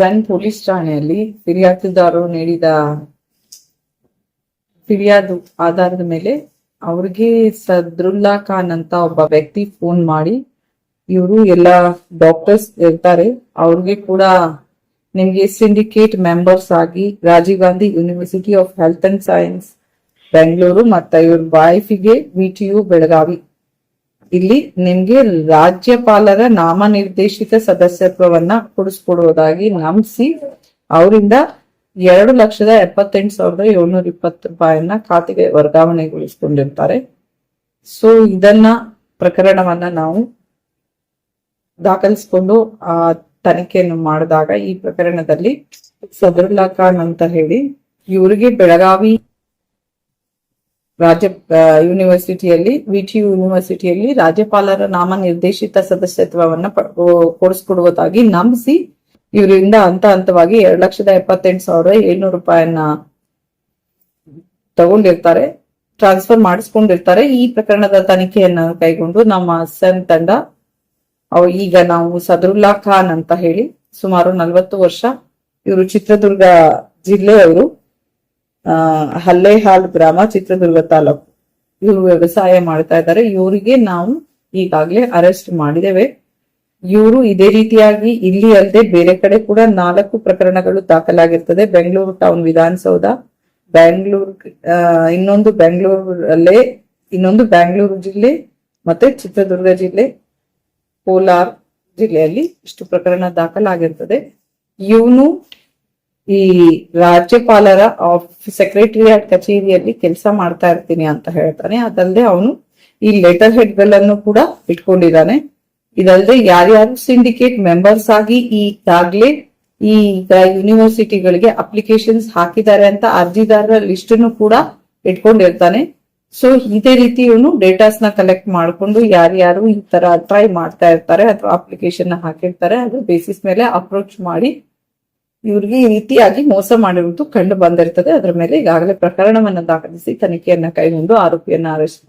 ಸನ್ police ಠಾಣೆಯಲ್ಲಿ ಫಿರ್ಯಾದುದಾರರು ನೀಡಿದ, ಫಿರ್ಯಾದು ಆಧಾರದ ಮೇಲೆ ಅವ್ರಿಗೆ ಸದ್ರುಲ್ಲಾ ಖಾನ್ ಅಂತ ಒಬ್ಬ ವ್ಯಕ್ತಿ ಫೋನ್ ಮಾಡಿ, ಇವರು ಎಲ್ಲ ಡಾಕ್ಟರ್ಸ್ ಇರ್ತಾರೆ, ಅವ್ರಿಗೆ ಕೂಡ ನಿಮ್ಗೆ ಸಿಂಡಿಕೇಟ್ ಮೆಂಬರ್ಸ್ ಆಗಿ Rajiv Gandhi university of health and science Bengaluru, ಮತ್ತೆ ಇವ್ರ ವೈಫಿಗೆ ವಿ ಟಿ ಬೆಳಗಾವಿ. ಇಲ್ಲಿ ನಿಮ್ಗೆ ರಾಜ್ಯಪಾಲರ ನಾಮನಿರ್ದೇಶಿತ ಸದಸ್ಯತ್ವವನ್ನ ಕೊಡಿಸ್ಕೊಡುವುದಾಗಿ ನಂಬಿಸಿ ಅವರಿಂದ ಎರಡು ಲಕ್ಷದ ಎಪ್ಪತ್ತೆಂಟು ಸಾವಿರದ ಏಳ್ನೂರ ಇಪ್ಪತ್ತು ರೂಪಾಯಿಯನ್ನ ಖಾತೆಗೆ ವರ್ಗಾವಣೆಗೊಳಿಸಿಕೊಂಡಿರ್ತಾರೆ. ಸೊ ಇದನ್ನ ಪ್ರಕರಣವನ್ನ ನಾವು ದಾಖಲಿಸಿಕೊಂಡು ಆ ತನಿಖೆಯನ್ನು ಮಾಡಿದಾಗ ಈ ಪ್ರಕರಣದಲ್ಲಿ ಸದರುಲ್ಲಾ ಖಾನ್ ಅಂತ ಹೇಳಿ ಇವರಿಗೆ ಬೆಳಗಾವಿ ರಾಜ್ಯ ಯೂನಿವರ್ಸಿಟಿಯಲ್ಲಿ ವಿಟಿ ಯೂನಿವರ್ಸಿಟಿಯಲ್ಲಿ ರಾಜ್ಯಪಾಲರ ನಾಮ ನಿರ್ದೇಶಿತ ಸದಸ್ಯತ್ವವನ್ನ ಕೊಡಿಸ್ಕೊಡುವುದಾಗಿ ನಂಬಿಸಿ ಇವರಿಂದ ಹಂತ ಹಂತವಾಗಿ ಎರಡ್ ಲಕ್ಷದ ಎಪ್ಪತ್ತೆಂಟು ಸಾವಿರದ ಏಳ್ನೂರು ರೂಪಾಯಿಯನ್ನ ತಗೊಂಡಿರ್ತಾರೆ ಟ್ರಾನ್ಸ್ಫರ್ ಮಾಡಿಸ್ಕೊಂಡಿರ್ತಾರೆ. ಈ ಪ್ರಕರಣದ ತನಿಖೆಯನ್ನ ಕೈಗೊಂಡು ನಮ್ಮ ಅಸ್ಸಾಂ ತಂಡ ಈಗ ನಾವು ಸದರುಲ್ಲಾ ಖಾನ್ ಅಂತ ಹೇಳಿ ಸುಮಾರು ನಲವತ್ತು ವರ್ಷ ಇವರು ಚಿತ್ರದುರ್ಗ ಜಿಲ್ಲೆಯವರು ಆ ಹಲ್ಲೇಹಾಲ್ ಗ್ರಾಮ ಚಿತ್ರದುರ್ಗ ತಾಲೂಕು. ಇವರು ವ್ಯವಸಾಯ ಮಾಡ್ತಾ ಇದ್ದಾರೆ ಇವರಿಗೆ ನಾವು ಈಗಾಗಲೇ ಅರೆಸ್ಟ್ ಮಾಡಿದ್ದೇವೆ. ಇವರು ಇದೇ ರೀತಿಯಾಗಿ ಇಲ್ಲಿ ಅಲ್ಲದೆ ಬೇರೆ ಕಡೆ ಕೂಡ ನಾಲ್ಕು ಪ್ರಕರಣಗಳು ದಾಖಲಾಗಿರ್ತದೆ. ಬೆಂಗಳೂರು ಟೌನ್ ವಿಧಾನಸೌಧ ಬ್ಯಾಂಗ್ಳೂರ್ ಇನ್ನೊಂದು ಬೆಂಗಳೂರಲ್ಲೇ, ಇನ್ನೊಂದು ಬೆಂಗಳೂರು ಜಿಲ್ಲೆ, ಮತ್ತೆ ಚಿತ್ರದುರ್ಗ ಜಿಲ್ಲೆ, ಕೋಲಾರ್ ಜಿಲ್ಲೆಯಲ್ಲಿ ಇಷ್ಟು ಪ್ರಕರಣ ದಾಖಲಾಗಿರ್ತದೆ. ಇವನು ಈ ರಾಜ್ಯಪಾಲರ ಆಫ್ ಸೆಕ್ರೆಟರಿಯೇಟ್ ಕಚೇರಿಯಲ್ಲಿ ಕೆಲಸ ಮಾಡ್ತಾ ಇರ್ತೀನಿ ಅಂತ ಹೇಳ್ತಾನೆ. ಅದಲ್ಲದೆ ಅವನು ಈ ಲೆಟರ್ ಹೆಡ್ಗಳನ್ನು ಕೂಡ ಇಟ್ಕೊಂಡಿದ್ದಾನೆ. ಇದಲ್ಲದೆ ಯಾರ್ಯಾರು ಸಿಂಡಿಕೇಟ್ ಮೆಂಬರ್ಸ್ ಆಗಿ ಈಗಾಗ್ಲೇ ಈ ಯೂನಿವರ್ಸಿಟಿಗಳಿಗೆ ಅಪ್ಲಿಕೇಶನ್ಸ್ ಹಾಕಿದ್ದಾರೆ ಅಂತ ಅರ್ಜಿದಾರರ ಲಿಸ್ಟ್ ಕೂಡ ಇಟ್ಕೊಂಡಿರ್ತಾನೆ. ಸೊ ಇದೇ ರೀತಿ ಇವನು ಡೇಟಾಸ್ನ ಕಲೆಕ್ಟ್ ಮಾಡ್ಕೊಂಡು ಯಾರ್ಯಾರು ಈ ತರ ಟ್ರೈ ಮಾಡ್ತಾ ಇರ್ತಾರೆ ಅಥವಾ ಅಪ್ಲಿಕೇಶನ್ ಹಾಕಿರ್ತಾರೆ ಅದ್ರ ಬೇಸಿಸ್ ಮೇಲೆ ಅಪ್ರೋಚ್ ಮಾಡಿ ಇವ್ರಿಗೆ ಈ ರೀತಿಯಾಗಿ ಮೋಸ ಮಾಡಿರುವುದು ಕಂಡು ಬಂದಿರುತ್ತದೆ ಅದರ ಮೇಲೆ ಈಗಾಗಲೇ ಪ್ರಕರಣವನ್ನು ದಾಖಲಿಸಿ ತನಿಖೆಯನ್ನ ಕೈಗೊಂಡು ಆರೋಪಿಯನ್ನ ಅರೆಸ್ಟ್